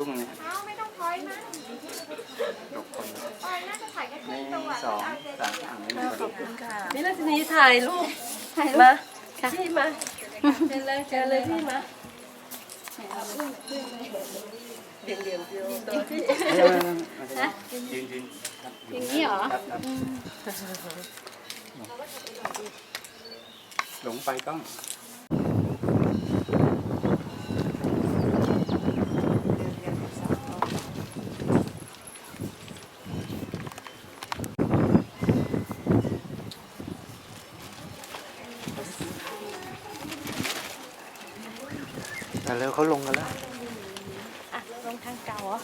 รุ่งนะเอาไม่ต้องถอยมาตกคนปอยน่าจะถ่ายแค่คหรึ่นึ่งงตัวสองเอาเสร็จสามอ่างนี้พอดีนี่ราชนีถ่ายรูปมาพี่มาเชิญเลยเชิญเลยพี่มาเดี๋ยวเดี๋ยวเดียวตัวที่ยืนยืนครับอย่างนี้เหรอหลงไปกล้อง แต่เร็วเขาลงกันแล้วอะลงทางเก่าเหรอ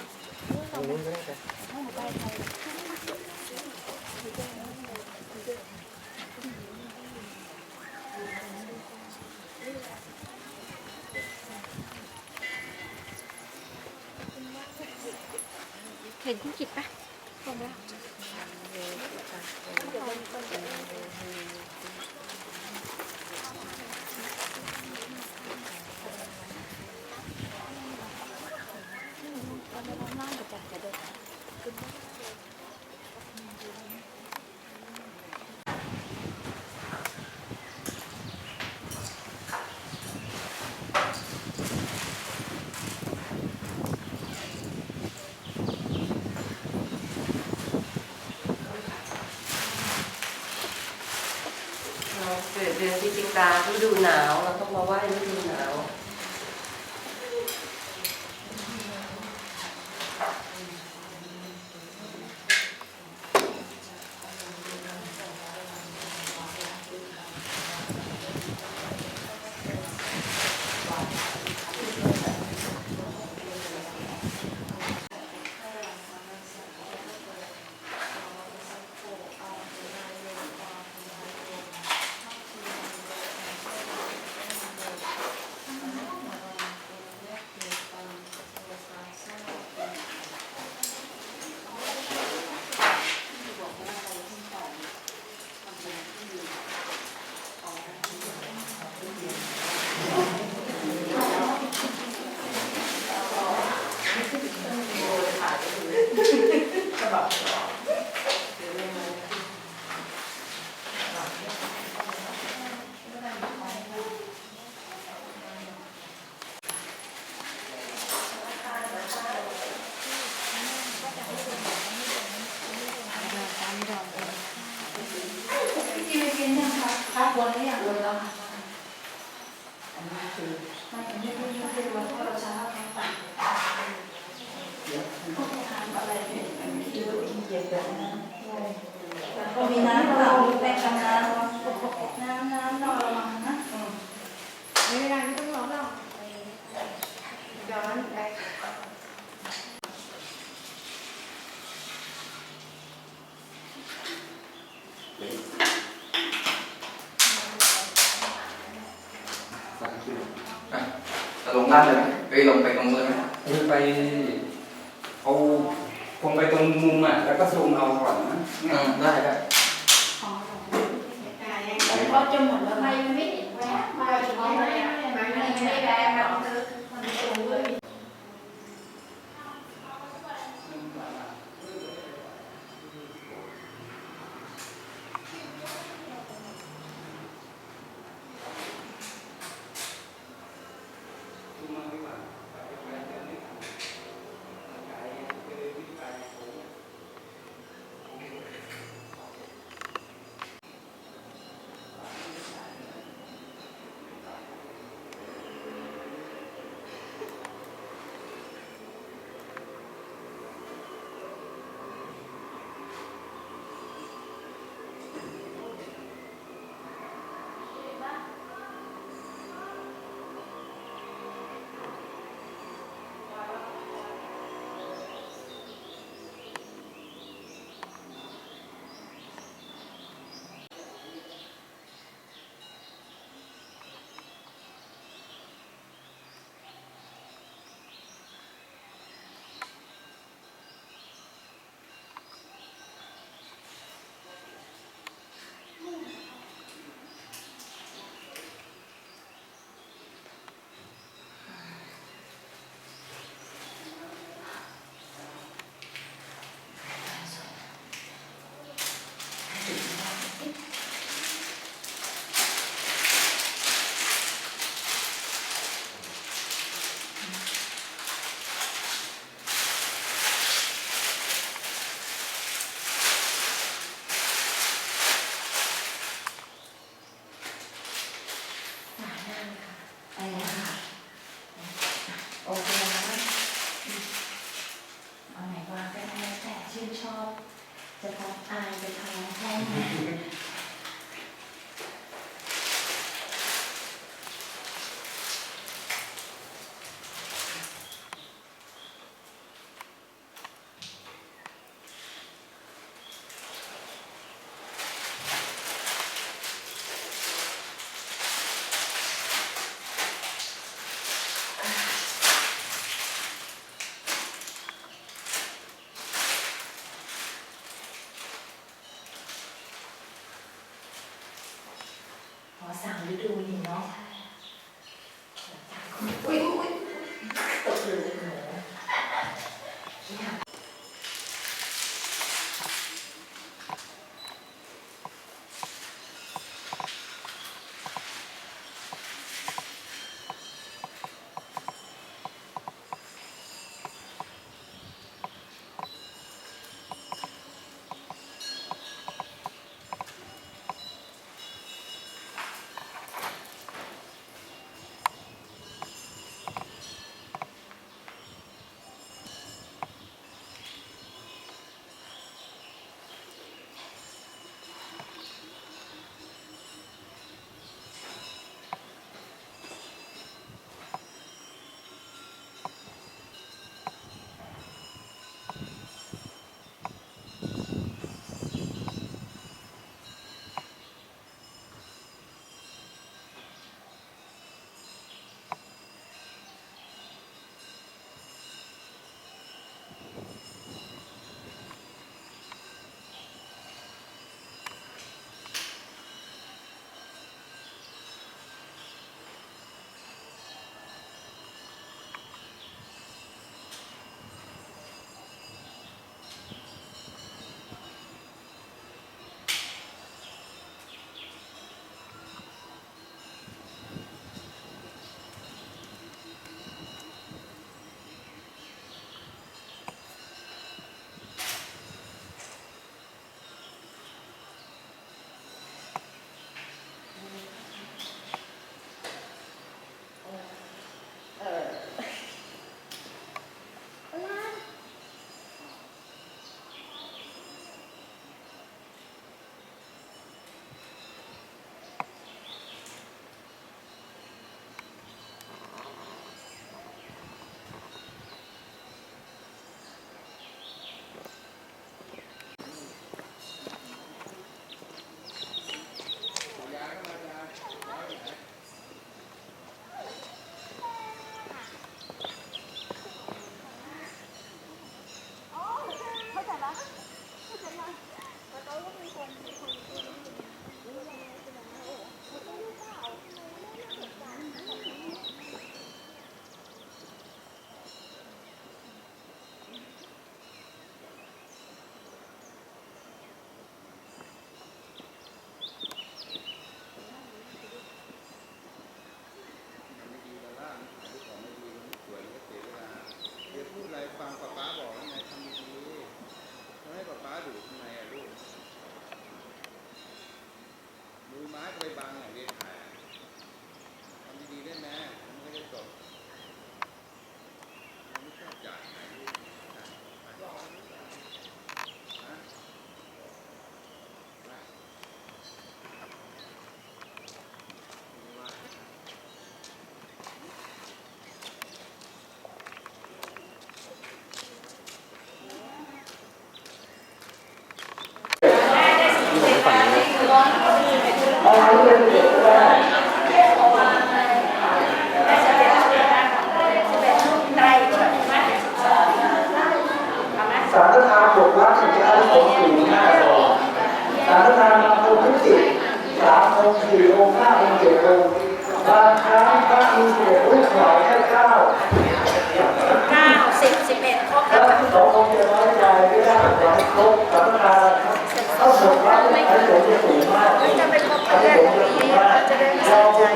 ตรงนู้นก็ได้แต่เห็นคุณกิจปะลงแล้ว เราเกิดเดือนพฤศจิกาฤดูหนาว ก็มีน้ำเปล่ามีแป้งกันน้ำน้ำน้ำนอนระวังนะ ไม่เป็นไรไม่ต้องร้องหรอก ย้อนไปจะลงด้านเลยไหมไปลงไปตรงเลยไหมคือไปเอาคงไปตรงมุมอะแล้วก็ซูมเอาก่อนนะอืมได้ได้ก็จะหมดแล้วทำไมมันไม่เห็นแวบมาอย่างนี้เลยอะมันไม่ได้แวบแบบเออมันสูงเลย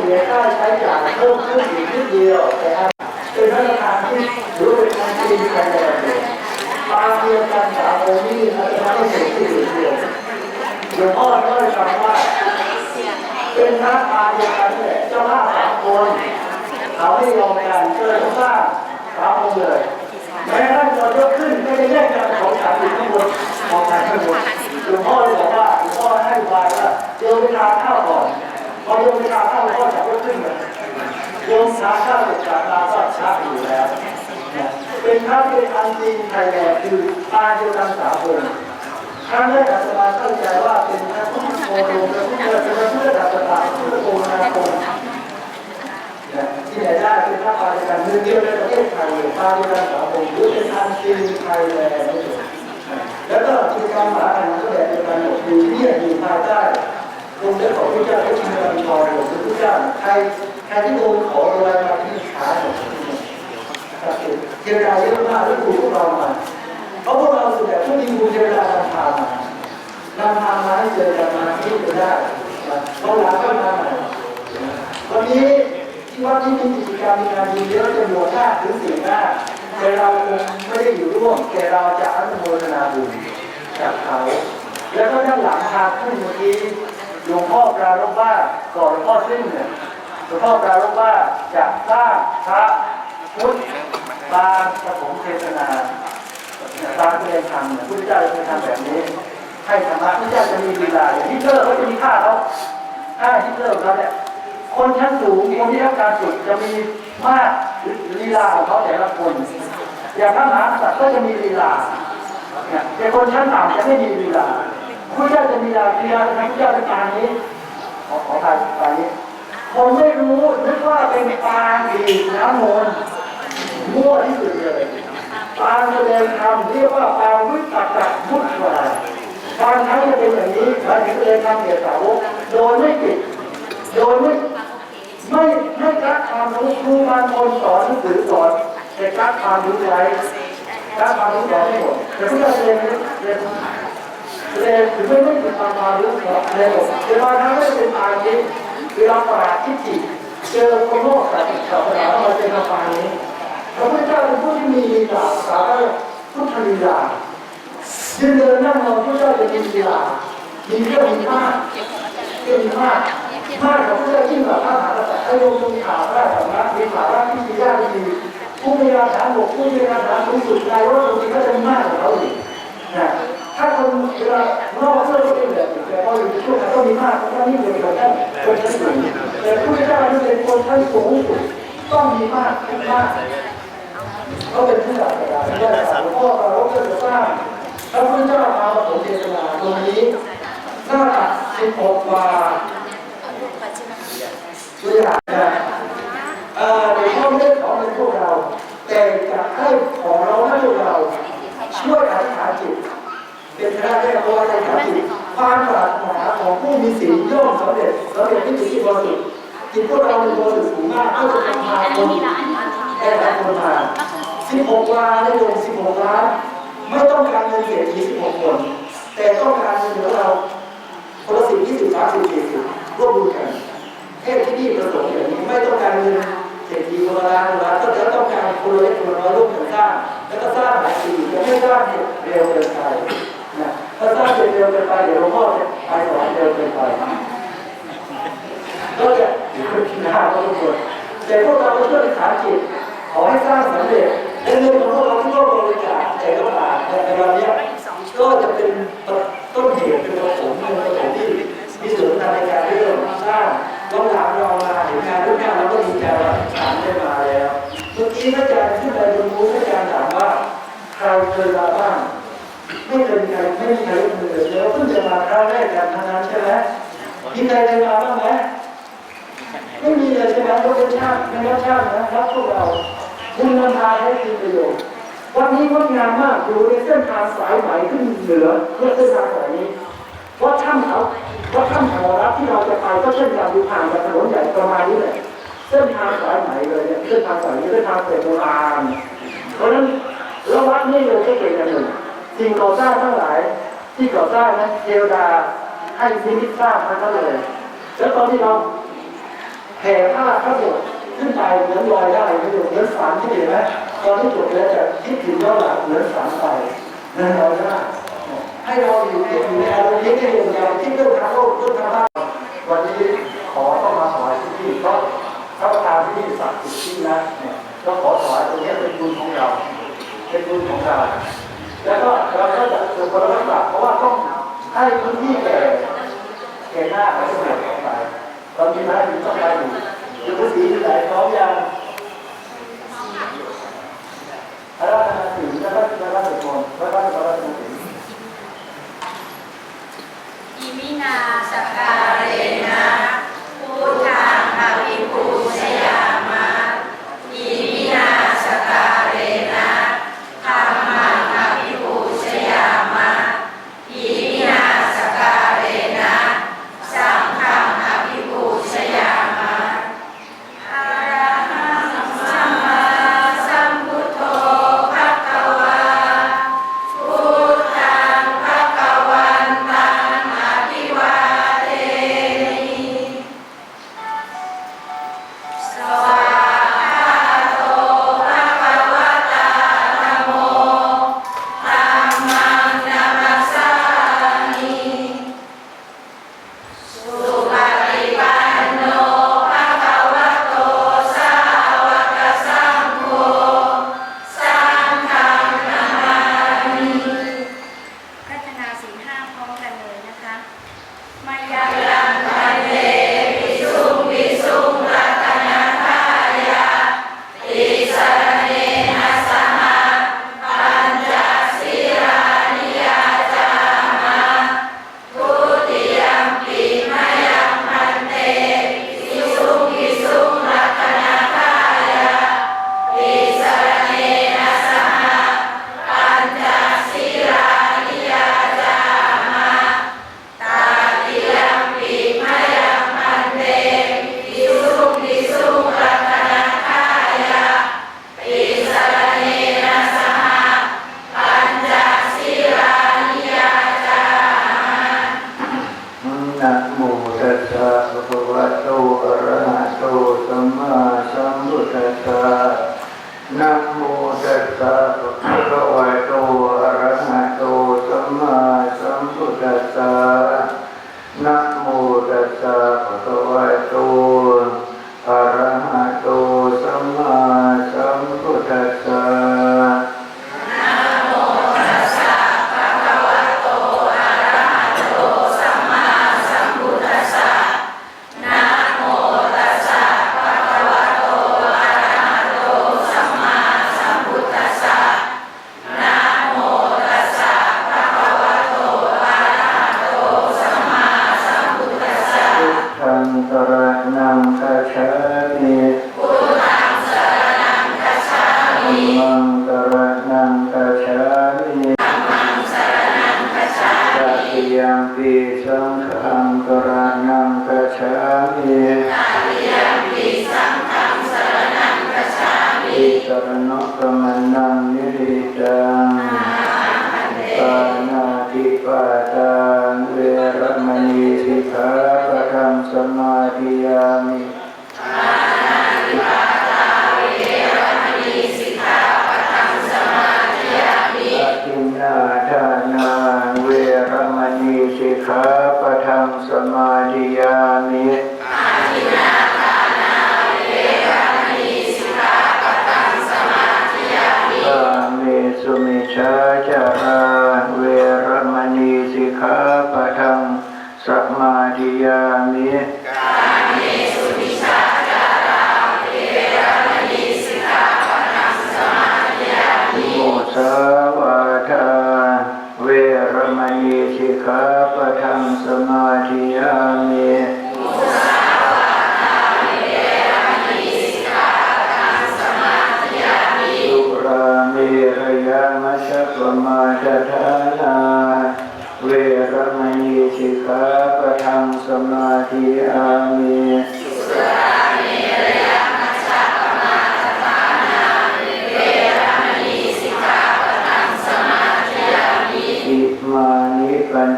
สียค่าใช้จ่ายเพิ่มขึ้นอีกนิดเดียวแต่เป็นมาตรฐานที่รือเป็นทางที่ดีกันเลยปาเดียวกันสามองค์นี้อาจจะไม่ถึงที่เดียวหลวงพ่อก็เลยฟังว่า เป็นพระปาเดียวกันเนี่ยเจ้าภาพสามคนเขาไม่ยอมกันก็เลยต้องสร้างสามองค์เลยแม้ท่านจะยกขึ้นไม่ได้แยกกันของสามอยู่ข้างบนของสามข้างบนหลวงพ่อเลยบอกว่าหลวงพ่อให้อุบายว่าโยมไปทาข้าวก่อน พอโยมไปทานข้าวหลวงพ่อจะยกขึ้นเลยโยมทานข้าวเสร็จากนาก็ชักอยู่แล้วเป็นพระเป็นอันจริงไทยแลนด์คือปาเดียวกันสามองครั้งแรกอาตมาเข้าใจว่าเป็นพระพุทธโคดมพระพุทธเป็นพระพุทธดัตตาพระพุทธโกนาโกที่ไหนได้เป็นพระปาฏิการหนึ่งเดียวในประเทศไทยปาฏิการสามองหรือเป็นอันจริงไทยแลนด์แล้วก็กิจกรรมมาการก็แบบเดียวกันหมดอยู่ที่อยู่ภายใต้ องเด็จของพระเจ้าพระชินราชรหลวงพระเจ้าใครใครที่โดนขออะไรมาที่ขาเนี่ยเจรจาเยอะมากแล้วถูกพวกเรามาเพราะพวกเราส่วนใหญ่ช่วงนี้ดูเจรจานำพามา นำพามาให้เจอกันมาที่จะได้เราหลังก็มาใหม่วันนี้ที่วัดที่มีกิจกรรมมีงานดีเยอะจำนวนห้าถึงสี่หน้าแต่เราไม่ได้อยู่ร่วมแต่เราจะอนุโมทนาบุญจากเขา แล้วก็ด้านหลังทางขึ้นเมื่อกี้ หลวงพ่อปรารภว่าก่อนหลวงพ่อสิ้นเนี่ยหลวงพ่อปรารภว่าจะสร้างพระพุทธบางประถมเทศนาตามที่ได้ทำเนี่ยพุทธเจ้าจะทำแบบนี้ ให้ธรรมะพุทธเจ้าจะมีลีลาอย่างฮิตเลอร์เขาจะมีค่าเขาค่าฮิตเลอร์เขาเนี่ยคนชั้นสูงคนที่รับการฝึกจะมีมากลีลาของเขาแต่ละคน อย่างพระมหากษัตริย์ก็จะมีลีลาเนี่ยแต่คนชั้นต่ำจะไม่มีเวลา ผู้เจ้าจะมีเวลาเวลาทำผู้เจ้าเป็นปางนี้ขอขอทานปางนี้ ผมไม่รู้นึกว่าเป็นปางดีน้ำมนต์มั่วที่สุดเลยปางแสดงธรรมเรียกว่าปางวิปัสสนาพุทธวาปางทั้งจะเป็นอย่างนี้หมายถึงแสดงธรรมแก่สาวกโดยไม่ปิดโดยไม่ไม่ไม่กักความรู้ครูบางคนสอนหนังสือสอนแต่กักความรู้ไว้ถ้าความรู้สอนไม่หมดแต่ผู้ใหญ่เรียนเรียน เรียนถึงไม่ไม่เป็นความารู้สอนเรียนหมเวลาทั้งไม่เป็นทางนี้เวลาปราชิจิเจอคนโลกศาสนาศาสนาเราเจอทางนี้พระพุทธเจ้าเป็นผู้ที่มีลีลาสาวพุทธลีลายืนเดินนั่งนอนพระเจ้าจะมีลีลามีเรื่องมีมากเรื่องมีมากมากกว่าพระเจ้ายิ่งกว่าพระมหากษัตริย์ให้ลงตรงขาพระสำนักมีขาพระที่มีญาติดีผู้มีราฐานบกผู้มีราฐานสูงสุดนายว่าบางทีก็จะมากกว่าเขาอีกนะ ถ้าคนเวลานอกเสื้อก็เป็นแบบแต่พออยู่ในช่วงนั้นก็มีมากท่านี่เป็นคนชั้นคนชั้นสูงแต่ผู้เจ้าที่เป็นคนชั้นสูงสุดต้องมีมากมากเขาเป็นผู้หลักการไม่ได้สาวพ่อเราก็จะสร้างพระพุทธเจ้ามาปฐมเทศนาตรงนี้หน้าตักสิบหกวาตัวอย่างนะเอ่อในข้อไม่ได้ของเงินพวกเราแต่จะให้ขอเราให้พวกเรา ช่วยอธิษฐานจิต เป็นพระแรกเพราะว่าอธิษฐานจิตความปรารถนาของผู้มีศีลย่อมสำเร็จสำเร็จที่จิตที่บริสุทธิ์จิตพวกเราเป็นบริสุทธิ์สูงมากก็จะนำพาคนแก่คนมา16ล้านในดวง16ล้านไม่ต้องการเงินเศรษฐี16คน แต่ต้องการเงินของเราคนละสิบยี่สิบสามสิบสี่สิบร่วมมือกันเทพที่นี่ประสงค์อย่างนี้ไม่ต้องการเงินเศรษฐีโบราณโบราณก็จะต้องการคนเล็กคนน้อยร่วมกันสร้าง แล้วก็สร้างหลายปีจะไม่สร้างเร็วเกินไป ถ้าสร้างเร็วเกินไปเดี๋ยวหลวงพ่อจะไปสอนเร็วเกินไปก็จะหน้าก็ทุกคนแต่พวกเราก็ช่วยสาจิตขอให้สร้าง เว้นชาติไม่รับชาตินะครับพวกเราคุณนำพาให้มีประโยชน์วันนี้งดงามมากอยู่ในเส้นทางสายไหมขึ้นเหนือเพื่อเส้นทางสายนี้ว่าถ้ำเขาว่าถ้ำเขารับที่เราจะไปก็เช่นกันอยู่ห่างจากถนนใหญ่ประมาณนี้แหละเส้นทางสายไหนเลยเนี่ยเส้นทางสายนี้เส้นทางเศษโบราณเพราะนั้นระวัดนี่เลยก็เป็นอย่างหนึ่งสิ่งก่อสร้างทั้งหลายที่ก่อสร้างนั้นเทวดาให้นิมิตสร้างมาทั้งเลย แล้วตอนที่เราแผ่ผ้าพระบท ขึ้นไปเหมือนลอยได้ไม่เหมือนสารที่เห็นไหมตอนที่จบแล้วจะคิดถึงย้อนหลังเหมือนสารไปนั่นลอยได้ให้เราอยู่อยู่ในอารมณ์นี้ให้เรื่องอย่างที่เรื่องทางโลกเรื่องทางบ้านวันนี้ขอเข้ามาถวายที่นี่เพราะพระประธานที่นี่ศักดิ์สิทธิ์ที่นะเนี่ยก็ขอถวายตรงนี้เป็นบุญของเรา เป็นบุญของเรา แล้วก็เราก็จะสืบพระรักษาเพราะว่าต้องให้พื้นที่แก่แก่หน้าและสมัยต่อไปเรามีหน้าที่ต้องไปอยู่ อยู่ภาษีที่ไหนพร้อมยังอาราธนาศีลแล้วก็แล้วก็สวดมนต์แล้วก็แล้วก็สวดมนต์อิมินาสกา my dad.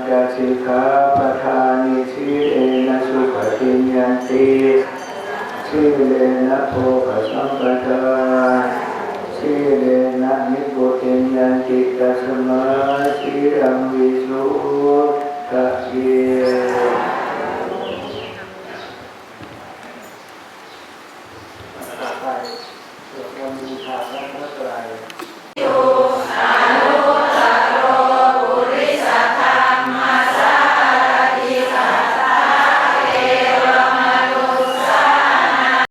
จะสิกขาปทานิชีเลนะสุปฏิยันติชีเลนะโภคสัมปทาชีเลนะนิโกติยันติกัสมาชีรังวิสุตะเย